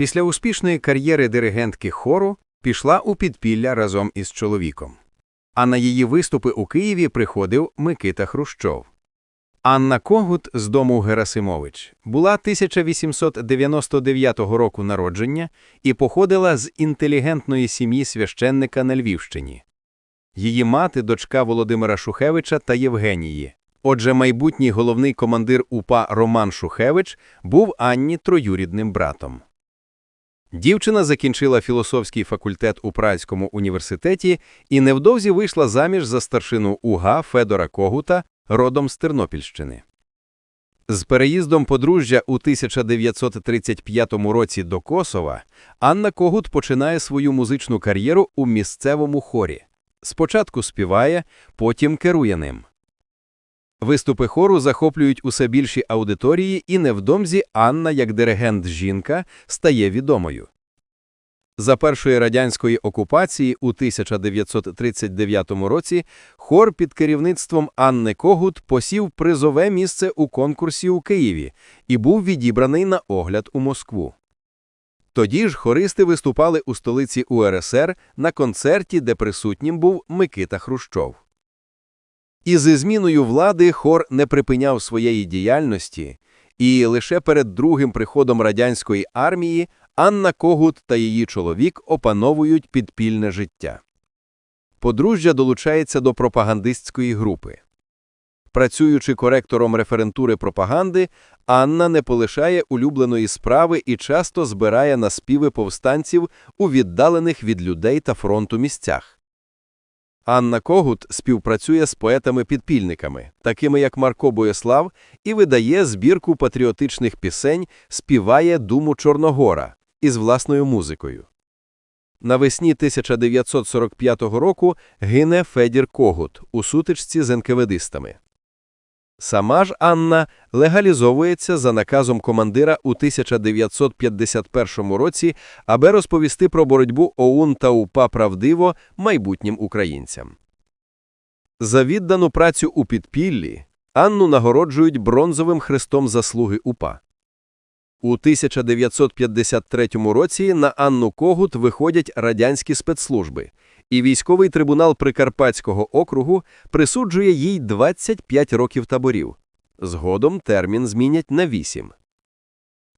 Після успішної кар'єри диригентки хору пішла у підпілля разом із чоловіком. А на її виступи у Києві приходив Микита Хрущов. Анна Когут з дому Герасимович була 1899 року народження і походила з інтелігентної сім'ї священника на Львівщині. Її мати – дочка Володимира Шухевича та Євгенії. Отже, майбутній головний командир УПА Роман Шухевич був Анні троюрідним братом. Дівчина закінчила філософський факультет у Празькому університеті і невдовзі вийшла заміж за старшину УГА Федора Когута, родом з Тернопільщини. З переїздом подружжя у 1935 році до Косова Анна Когут починає свою музичну кар'єру у місцевому хорі. Спочатку співає, потім керує ним. Виступи хору захоплюють усе більші аудиторії, і невдовзі Анна, як диригент-жінка, стає відомою. За першої радянської окупації у 1939 році хор під керівництвом Анни Когут посів призове місце у конкурсі у Києві і був відібраний на огляд у Москву. Тоді ж хористи виступали у столиці УРСР на концерті, де присутнім був Микита Хрущов. І зі зміною влади хор не припиняв своєї діяльності, і лише перед другим приходом радянської армії Анна Когут та її чоловік опановують підпільне життя. Подружжя долучається до пропагандистської групи. Працюючи коректором референтури пропаганди, Анна не полишає улюбленої справи і часто збирає на співи повстанців у віддалених від людей та фронту місцях. Анна Когут співпрацює з поетами-підпільниками, такими як Марко Боєслав, і видає збірку патріотичних пісень «Співає думу Чорногора» із власною музикою. Навесні 1945 року гине Федір Когут у сутичці з енкеведистами. Сама ж Анна легалізовується за наказом командира у 1951 році, аби розповісти про боротьбу ОУН та УПА правдиво майбутнім українцям. За віддану працю у підпіллі Анну нагороджують бронзовим хрестом заслуги УПА. У 1953 році на Анну Когут виходять радянські спецслужби, і військовий трибунал Прикарпатського округу присуджує їй 25 років таборів. Згодом термін змінять на 8.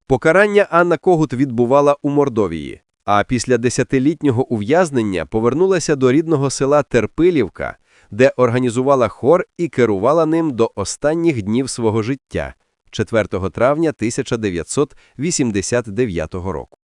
Покарання Анна Когут відбувала у Мордовії, а після десятилітнього ув'язнення повернулася до рідного села Терпилівка, де організувала хор і керувала ним до останніх днів свого життя 4 травня 1989 року.